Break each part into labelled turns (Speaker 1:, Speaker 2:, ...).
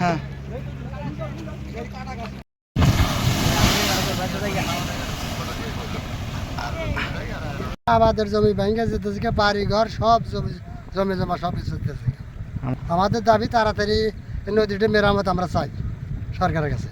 Speaker 1: হ্যাঁ।
Speaker 2: আমাদের জমি ভেঙে যেতেছে বাড়ি ঘর সব জমি জমি জমা সব কিছু আমাদের দাবি তাড়াতাড়ি নদীটা মেরামত আমরা চাই সরকারের কাছে।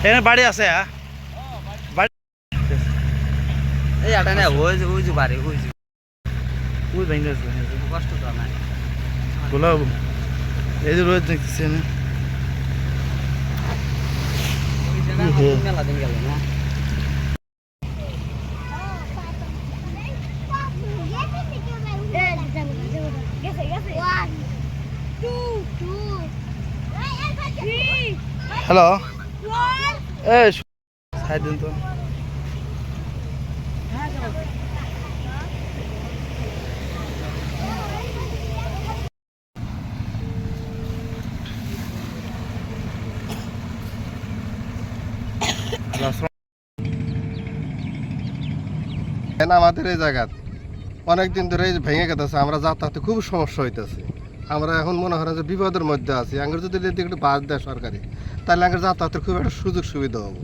Speaker 1: এখানে বাড়ি আছে হ্যাঁ বাড়ি
Speaker 3: এই আটা না ওই যে ওই যে বাড়ি ওই যে।
Speaker 1: ওই ভেঙে
Speaker 3: কষ্ট তো নাই।
Speaker 1: গোলাপ এই যে রোজ দেখতেছি না?
Speaker 3: ওই যে না
Speaker 1: হুম।
Speaker 3: মেলা দিন গেল না।
Speaker 4: One,
Speaker 5: আমাদের এই জায়গা অনেকদিন ধরে ভেঙে গেতেছে আমরা যাতায়াতে খুব সমস্যা হইতেছে। আমরা এখন মনে হয় যে বিপদের মধ্যে আছি। আঙ্গুর যদি একটু বাদ দেয় সরকারি, তাহলে আঙ্গুর যাতায়াতের খুব একটা সুযোগ সুবিধা হব।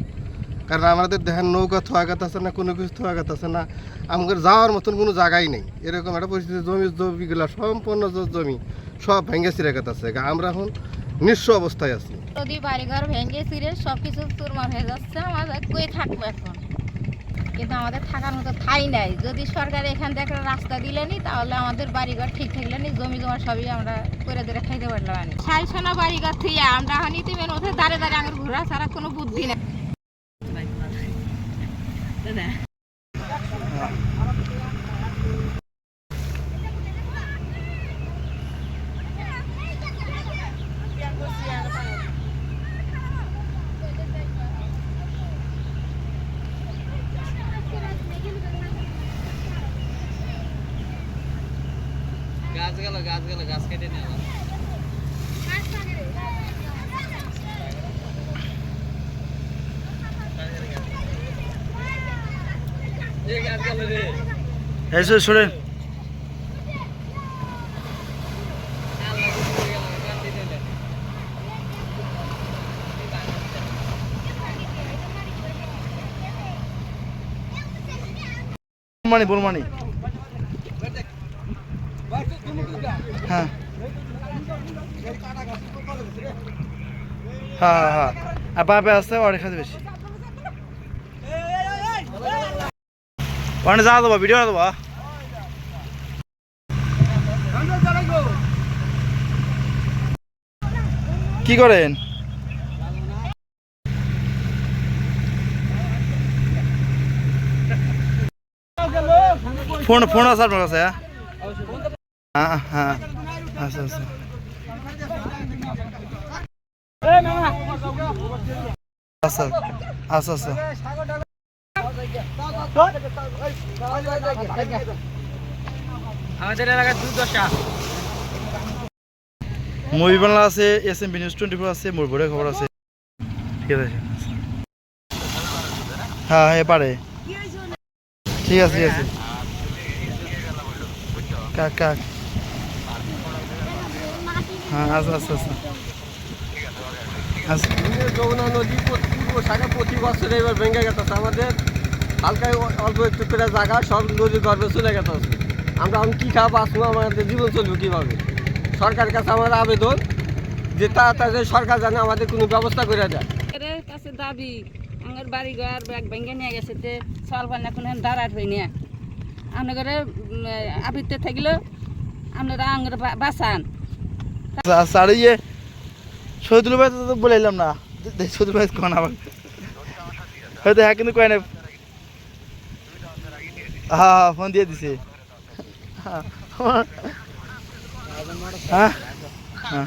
Speaker 5: কারণ আমাদের দেখেন নৌকা থোয়া আছে না, কোনো কিছু থোয়া আছে না। আমাদের যাওয়ার মতন কোনো জায়গাই নেই। এরকম একটা পরিস্থিতি জমি, জমিগুলো সম্পূর্ণ জমি সব ভেঙে চিরে আছে আমরা এখন নিঃস্ব অবস্থায় আছি।
Speaker 6: যদি বাড়িঘর ভেঙে চিরে সব কিছু চুরমার হয়ে যাচ্ছে, আমাদের কই থাকব এখন? কিন্তু আমাদের থাকার মতো ঠাই নাই। যদি সরকার এখান থেকে একটা রাস্তা দিলেনি তাহলে আমাদের বাড়িঘর ঠিক থাকলে থাকলেনি জমি জমা সবই আমরা করে ধরে খাইতে পারলাম আমি ছাই সোনা বাড়িঘর থেকে আমরা হনিতে মেন ওদের দাঁড়ে দাঁড়িয়ে আমার ঘোরা ছাড়া কোনো বুদ্ধি নেই।
Speaker 3: গাছ গেল গাছ গেল গাছ কেটে নিয়ে গাছ গেল হয়ে।
Speaker 1: হ্যাঁ হ্যাঁ। হ্যাঁ হ্যাঁ ভিডিও কি করেন? ফোন ফোন আছে আপনার কাছে হ্যাঁ হ্যাঁ। আচ্ছা আচ্ছা। আচ্ছা আচ্ছা আচ্ছা।
Speaker 3: আমাদের
Speaker 1: মুভি বাংলা আছে S M B news twenty four আছে মোর বোর্ডের খবর আছে ঠিক আছে। হ্যাঁ হ্যাঁ পারে। ঠিক আছে ঠিক আছে। কাক কাক। হ্যাঁ আচ্ছা আচ্ছা আচ্ছা আচ্ছা
Speaker 5: যমুনা নদী প্রতি- পূর্ব শাখা প্রতি বছর এবার ভেঙে গেছে। আমাদের হালকা অল্প একটু করে জায়গা সব নদীর গর্ভে চলে গেছে। আমরা এখন কী খাব আসব আমাদের জীবন চলবে কীভাবে? সরকারের কাছে আমার আবেদন যে তাড়াতাড়ি সরকার যেন আমাদের কোনো ব্যবস্থা করে দেয়।
Speaker 6: এর কাছে দাবি আমার বাড়ি ঘর ব্যাগ ভেঙে নিয়ে গেছে তে চল পান এখন দাঁড়াট হই নিয়ে আপনাদের আবিতে থাকলে আপনারা আঙুর বাঁচান।
Speaker 1: আচ্ছা আচ্ছা আর ইয়ে শহীদুল ভাই তো বলে এলাম না। শহীদুল ভাই কোন আমার হয়তো হ্যাঁ কিন্তু কয় না হ্যাঁ হ্যাঁ ফোন দিয়ে দিছে। হ্যাঁ। হ্যাঁ।